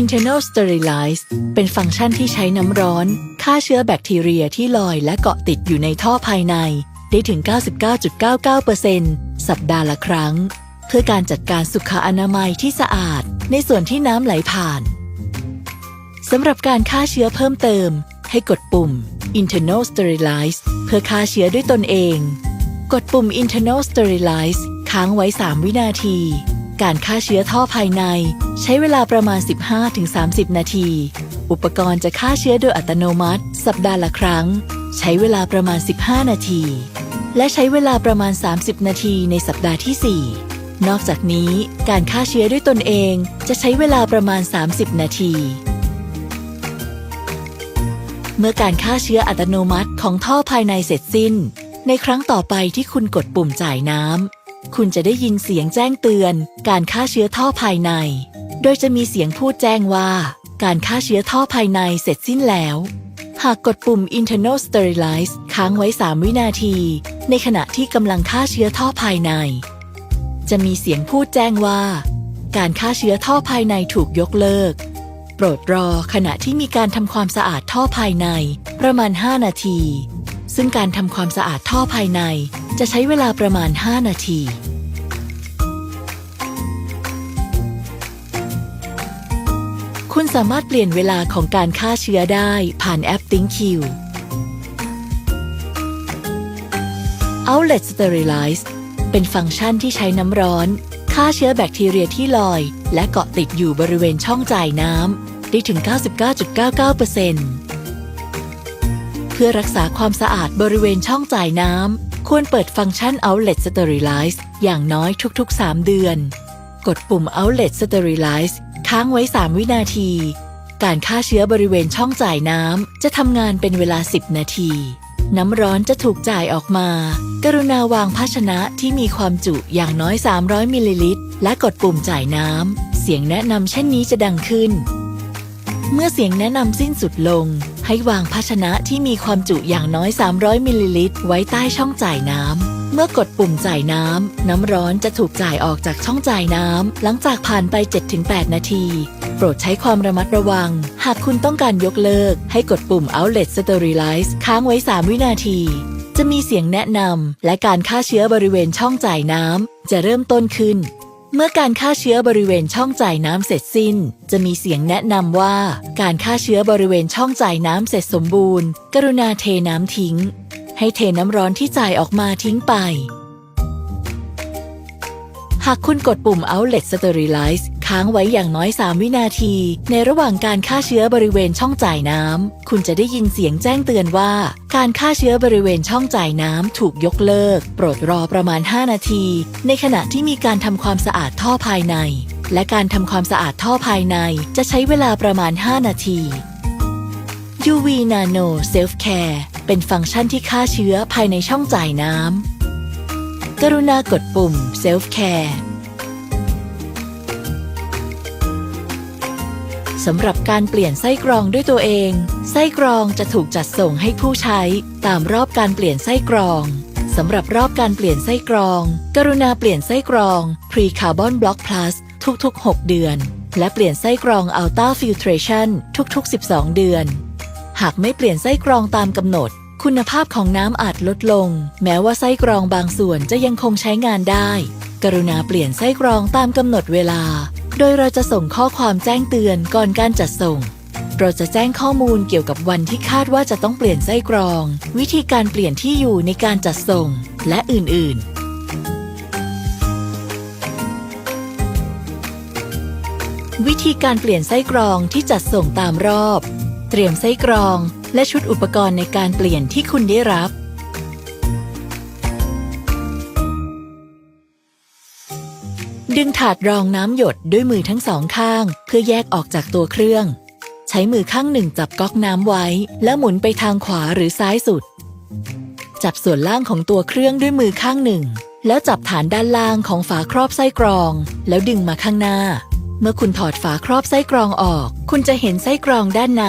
Internal Sterilize เป็นฟังก์ชันที่ใช้น้ำร้อนฆ่าเชื้อแบคทีเรียที่ลอยและเกาะติดอยู่ในท่อภายใน ได้ถึง 99.99%สัปดาห์ละครั้ง เพื่อการจัดการสุขอนามัยที่สะอาด ในส่วนที่น้ำไหลผ่านสำหรับการฆ่าเชื้อเพิ่มเติม ให้กดปุ่ม Internal Sterilize เพื่อฆ่าเชื้อด้วยตนเอง กดปุ่ม Internal Sterilize ค้างไว้ 3 วินาที การฆ่าเชื้อท่อภายใน ใช้เวลาประมาณ 15-30 นาที อุปกรณ์จะฆ่าเชื้อโดยอัตโนมัติ สัปดาห์ละครั้ง ใช้เวลาประมาณ 15 นาที และใช้เวลาประมาณ 30 นาทีในสัปดาห์ที่ 4 นอกจากนี้การฆ่าเชื้อด้วยตนเองจะใช้เวลาประมาณ 30 นาที เมื่อการฆ่าเชื้ออัตโนมัติของท่อภายในเสร็จสิ้น ในครั้งต่อไปที่คุณกดปุ่มจ่ายน้ำ คุณจะได้ยินเสียงแจ้งเตือนการฆ่าเชื้อท่อภายใน โดยจะมีเสียงพูดแจ้งว่า การฆ่าเชื้อท่อภายในเสร็จสิ้นแล้ว หากกดปุ่ม internal sterilize ค้างไว้ 3 วินาที ในขณะที่กำลังฆ่าเชื้อท่อภายใน จะมีเสียงพูดแจ้งว่า การฆ่าเชื้อท่อภายในถูกยกเลิก โปรดรอขณะที่มีการทำความสะอาดท่อภายใน ประมาณ 5 นาที ซึ่งการทำความสะอาดท่อภายในจะใช้เวลาประมาณ 5 นาที คุณสามารถเปลี่ยนเวลาของการฆ่าเชื้อได้ผ่านแอป ThinkQ Outlet Sterilize เป็นฟังก์ชันที่ใช้น้ำร้อนฆ่าเชื้อแบคทีเรียที่ลอย และเกาะติดอยู่บริเวณช่องจ่ายน้ำได้ถึง 99.99% พื่อรักษาความสะอาดบริเวณช่องจ่ายน้ำ ควรเปิดฟังก์ชัน Outlet Sterilize อย่างน้อยทุกๆ 3 เดือน กดปุ่ม Outlet Sterilize ค้างไว้ 3 วินาที การฆ่าเชื้อบริเวณช่องจ่ายน้ำ จะทำงานเป็นเวลา 10 นาที น้ำร้อนจะถูกจ่ายออกมา กรุณาวางภาชนะที่มีความจุอย่างน้อย 300มิลลิลิตร และกดปุ่มจ่ายน้ำ เสียงแนะนำเช่นนี้จะดังขึ้น เมื่อเสียงแนะนำสิ้นสุดลง ให้วางภาชนะที่มีความจุอย่างน้อย 300 มิลลิลิตรไว้ใต้ช่องจ่ายน้ำ เมื่อกดปุ่มจ่ายน้ำ น้ำร้อนจะถูกจ่ายออกจากช่องจ่ายน้ำ หลังจากผ่านไป 7-8 นาที โปรดใช้ความระมัดระวัง หากคุณต้องการยกเลิก ให้กดปุ่ม Outlet Sterilize ค้างไว้ 3 วินาที จะมีเสียงแนะนำและการฆ่าเชื้อบริเวณช่องจ่ายน้ำจะเริ่มต้นขึ้น เมื่อการฆ่าเชื้อบริเวณช่องจ่ายน้ำเสร็จสิ้น จะมีเสียงแนะนำว่า การฆ่าเชื้อบริเวณช่องจ่ายน้ำเสร็จสมบูรณ์ กรุณาเทน้ำทิ้ง ให้เทน้ำร้อนที่จ่ายออกมาทิ้งไป หากคุณกดปุ่ม Outlet Sterilize ค้างไว้อย่างน้อย 3 วินาที ในระหว่างการฆ่าเชื้อบริเวณช่องจ่ายน้ำ คุณจะได้ยินเสียงแจ้งเตือนว่า การฆ่าเชื้อบริเวณช่องจ่ายน้ำถูกยกเลิก โปรดรอประมาณ 5 นาที ในขณะที่มีการทำความสะอาดท่อภายใน และการทำความสะอาดท่อภายในจะใช้เวลาประมาณ 5 นาที UV Nano Self Care เป็นฟังก์ชันที่ฆ่าเชื้อภายในช่องจ่ายน้ำกรุณากดปุ่ม Self Care สำหรับการเปลี่ยนไส้กรองด้วยตัวเอง ไส้กรองจะถูกจัดส่งให้ผู้ใช้ตามรอบการเปลี่ยนไส้กรองสำหรับรอบการเปลี่ยนไส้กรอง กรุณาเปลี่ยนไส้กรอง Pre Carbon Block Plus ทุก ๆ 6 เดือน และเปลี่ยนไส้กรอง Ultra Filtration ทุก ๆ 12 เดือน หากไม่เปลี่ยนไส้กรองตามกำหนด คุณภาพของน้ำอาจลดลง แม้ว่าไส้กรองบางส่วนจะยังคงใช้งานได้ กรุณาเปลี่ยนไส้กรองตามกำหนดเวลา ดยเราจะส่งข้อความแจ้งเตือนก่อนการจัดส่ง เราจะแจ้งข้อมูลเกี่ยวกับวันที่คาดว่าจะต้องเปลี่ยนไส้กรอง วิธีการเปลี่ยนที่อยู่ในการจัดส่ง และอื่น ๆวิธีการเปลี่ยนไส้กรองที่จัดส่งตามรอบ เตรียมไส้กรองและชุดอุปกรณ์ในการเปลี่ยนที่คุณได้รับ ดึงถาดรองน้ำหยดด้วยมือทั้งสองข้าง เพื่อแยกออกจากตัวเครื่อง ใช้มือข้างหนึ่งจับก๊อกน้ำไว้ แล้วหมุนไปทางขวาหรือซ้ายสุด จับส่วนล่างของตัวเครื่องด้วยมือข้างหนึ่ง แล้วจับฐานด้านล่างของฝาครอบไส้กรอง แล้วดึงมาข้างหน้า เมื่อคุณถอดฝาครอบไส้กรองออก คุณจะเห็นไส้กรองด้านใน